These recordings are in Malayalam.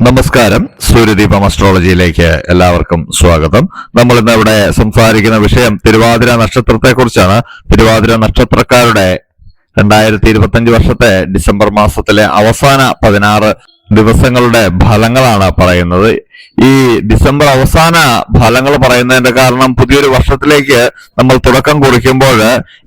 നമസ്കാരം. സൂര്യദീപം അസ്ട്രോളജിയിലേക്ക് എല്ലാവർക്കും സ്വാഗതം. നമ്മൾ ഇന്ന് ഇവിടെ സംസാരിക്കുന്ന വിഷയം തിരുവാതിര നക്ഷത്രത്തെ കുറിച്ചാണ് തിരുവാതിര നക്ഷത്രക്കാരുടെ രണ്ടായിരത്തി ഇരുപത്തഞ്ച് വർഷത്തെ ഡിസംബർ മാസത്തിലെ അവസാന പതിനാറ് ദിവസങ്ങളുടെ ഫലങ്ങളാണ് പറയുന്നത്. ഈ ഡിസംബർ അവസാന ഫലങ്ങൾ പറയുന്നതിന്റെ കാരണം പുതിയൊരു വർഷത്തിലേക്ക് നമ്മൾ തുടക്കം കുറിക്കുമ്പോൾ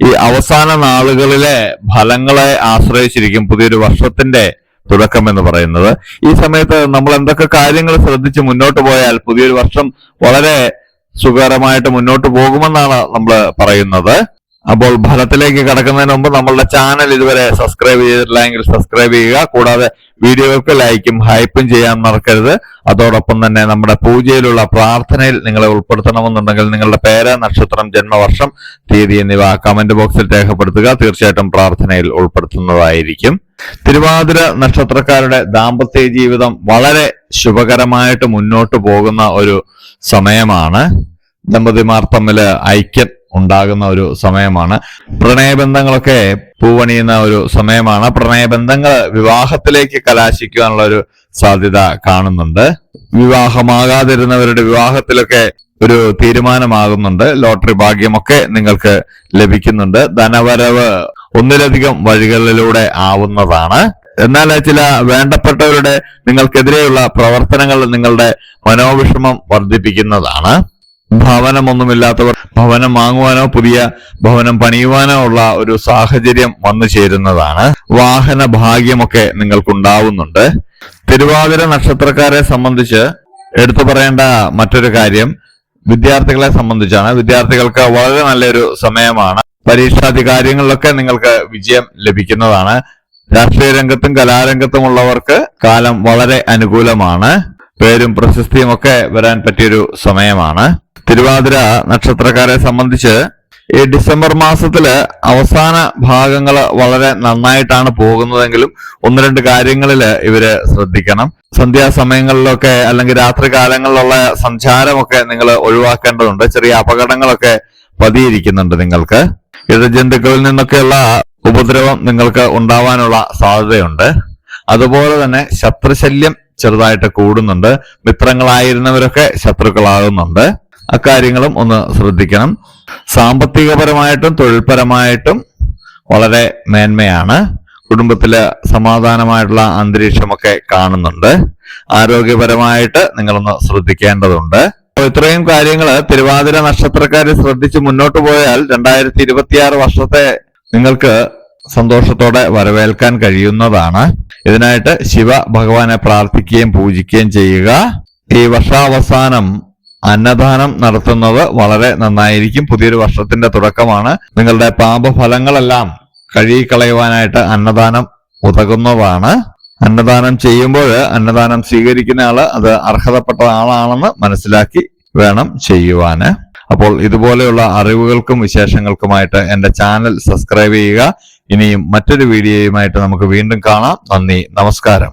ഈ അവസാന നാളുകളിലെ ഫലങ്ങളെ ആശ്രയിച്ചിരിക്കും പുതിയൊരു വർഷത്തിന്റെ തുടക്കം എന്ന് പറയുന്നത്. ഈ സമയത്ത് നമ്മൾ എന്തൊക്കെ കാര്യങ്ങൾ ശ്രദ്ധിച്ച് മുന്നോട്ട് പോയാൽ പുതിയൊരു വർഷം വളരെ സുഖകരമായിട്ട് മുന്നോട്ട് പോകുമെന്നാണ് നമ്മൾ പറയുന്നത്. അപ്പോൾ ഫലത്തിലേക്ക് കടക്കുന്നതിന് മുമ്പ് നമ്മളുടെ ചാനൽ ഇതുവരെ സബ്സ്ക്രൈബ് ചെയ്തിട്ടില്ലെങ്കിൽ സബ്സ്ക്രൈബ് ചെയ്യുക. കൂടാതെ വീഡിയോകൾക്ക് ലൈക്കും ഹൈപ്പും ചെയ്യാൻ മറക്കരുത്. അതോടൊപ്പം തന്നെ നമ്മുടെ പൂജയിലുള്ള പ്രാർത്ഥനയിൽ നിങ്ങളെ ഉൾപ്പെടുത്തണമെന്നുണ്ടെങ്കിൽ നിങ്ങളുടെ പേര് നക്ഷത്രം ജന്മവർഷം തീയതി എന്നിവ കമന്റ് ബോക്സിൽ രേഖപ്പെടുത്തുക. തീർച്ചയായിട്ടും പ്രാർത്ഥനയിൽ ഉൾപ്പെടുത്തുന്നതായിരിക്കും. തിരുവാതിര നക്ഷത്രക്കാരുടെ ദാമ്പത്യ ജീവിതം വളരെ ശുഭകരമായിട്ട് മുന്നോട്ട് പോകുന്ന ഒരു സമയമാണ്. ദമ്പതിമാർ തമ്മിൽ ഐക്യം ഉണ്ടാകുന്ന ഒരു സമയമാണ്. പ്രണയബന്ധങ്ങളൊക്കെ പൂവണിയുന്ന ഒരു സമയമാണ്. പ്രണയബന്ധങ്ങൾ വിവാഹത്തിലേക്ക് കലാശിക്കുവാനുള്ള ഒരു സാധ്യത കാണുന്നുണ്ട്. വിവാഹമാകാതിരുന്നവരുടെ വിവാഹത്തിലൊക്കെ ഒരു തീരുമാനമാകുന്നുണ്ട്. ലോട്ടറി ഭാഗ്യമൊക്കെ നിങ്ങൾക്ക് ലഭിക്കുന്നുണ്ട്. ധനവരവ് ഒന്നിലധികം വഴികളിലൂടെ ആവുന്നതാണ്. എന്നാൽ ചില വേണ്ടപ്പെട്ടവരുടെ നിങ്ങൾക്കെതിരെയുള്ള പ്രവർത്തനങ്ങൾ നിങ്ങളുടെ മനോവിഷമം വർദ്ധിപ്പിക്കുന്നതാണ്. ഭവനമൊന്നുമില്ലാത്തവർ ഭവനം വാങ്ങുവാനോ പുതിയ ഭവനം പണിയുവാനോ ഉള്ള ഒരു സാഹചര്യം വന്നു ചേരുന്നതാണ്. വാഹന ഭാഗ്യമൊക്കെ നിങ്ങൾക്കുണ്ടാവുന്നുണ്ട്. തിരുവാതിര നക്ഷത്രക്കാരെ സംബന്ധിച്ച് എടുത്തു പറയേണ്ട മറ്റൊരു കാര്യം വിദ്യാർത്ഥികളെ സംബന്ധിച്ചാണ്. വിദ്യാർത്ഥികൾക്ക് വളരെ നല്ലൊരു സമയമാണ്. പരീക്ഷാദി കാര്യങ്ങളിലൊക്കെ നിങ്ങൾക്ക് വിജയം ലഭിക്കുന്നതാണ്. രാഷ്ട്രീയ രംഗത്തും കലാരംഗത്തുമുള്ളവർക്ക് കാലം വളരെ അനുകൂലമാണ്. പേരും പ്രശസ്തിയും ഒക്കെ വരാൻ പറ്റിയൊരു സമയമാണ്. തിരുവാതിര നക്ഷത്രക്കാരെ സംബന്ധിച്ച് ഈ ഡിസംബർ മാസത്തിൽ അവസാന ഭാഗങ്ങൾ വളരെ നന്നായിട്ടാണ് പോകുന്നതെങ്കിലും ഒന്ന് രണ്ട് കാര്യങ്ങളിൽ ഇവർ ശ്രദ്ധിക്കണം. സന്ധ്യാസമയങ്ങളിലൊക്കെ അല്ലെങ്കിൽ രാത്രി കാലങ്ങളിലുള്ള സഞ്ചാരമൊക്കെ നിങ്ങൾ ഒഴിവാക്കേണ്ടതുണ്ട്. ചെറിയ അപകടങ്ങളൊക്കെ പതിയിരിക്കുന്നുണ്ട് നിങ്ങൾക്ക്. ഇഴജന്തുക്കളിൽ നിന്നൊക്കെയുള്ള ഉപദ്രവം നിങ്ങൾക്ക് ഉണ്ടാവാനുള്ള സാധ്യതയുണ്ട്. അതുപോലെ തന്നെ ശത്രുശല്യം ചെറുതായിട്ട് കൂടുന്നുണ്ട്. മിത്രങ്ങളായിരുന്നവരൊക്കെ ശത്രുക്കളാകുന്നുണ്ട്. അക്കാര്യങ്ങളും ഒന്ന് ശ്രദ്ധിക്കണം. സാമ്പത്തികപരമായിട്ടും തൊഴിൽപരമായിട്ടും വളരെ മേന്മയാണ്. കുടുംബത്തിൽ സമാധാനമായിട്ടുള്ള അന്തരീക്ഷമൊക്കെ കാണുന്നുണ്ട്. ആരോഗ്യപരമായിട്ട് നിങ്ങളൊന്ന് ശ്രദ്ധിക്കേണ്ടതുണ്ട്. അപ്പൊ ഇത്രയും കാര്യങ്ങൾ തിരുവാതിര നക്ഷത്രക്കാരെ ശ്രദ്ധിച്ച് മുന്നോട്ട് പോയാൽ രണ്ടായിരത്തി ഇരുപത്തിയാറ് വർഷത്തെ നിങ്ങൾക്ക് സന്തോഷത്തോടെ വരവേൽക്കാൻ കഴിയുന്നതാണ്. ഇതിനായിട്ട് ശിവ ഭഗവാനെ പ്രാർത്ഥിക്കുകയും പൂജിക്കുകയും ചെയ്യുക. ഈ വർഷാവസാനം അന്നദാനം നടത്തുന്നത് വളരെ നന്നായിരിക്കും. പുതിയൊരു വർഷത്തിന്റെ തുടക്കമാണ്. നിങ്ങളുടെ പാപഫലങ്ങളെല്ലാം കഴുകിക്കളയുവാനായിട്ട് അന്നദാനം ഉതകുന്നതാണ്. അന്നദാനം ചെയ്യുമ്പോൾ അന്നദാനം സ്വീകരിക്കുന്ന ആൾ അത് അർഹതപ്പെട്ട ആളാണെന്ന് മനസ്സിലാക്കി വേണം ചെയ്യുവാന്. അപ്പോൾ ഇതുപോലെയുള്ള അറിവുകൾക്കും വിശേഷങ്ങൾക്കുമായിട്ട് എന്റെ ചാനൽ സബ്സ്ക്രൈബ് ചെയ്യുക. ഇനിയും മറ്റൊരു വീഡിയോയുമായിട്ട് നമുക്ക് വീണ്ടും കാണാം. നന്ദി. നമസ്കാരം.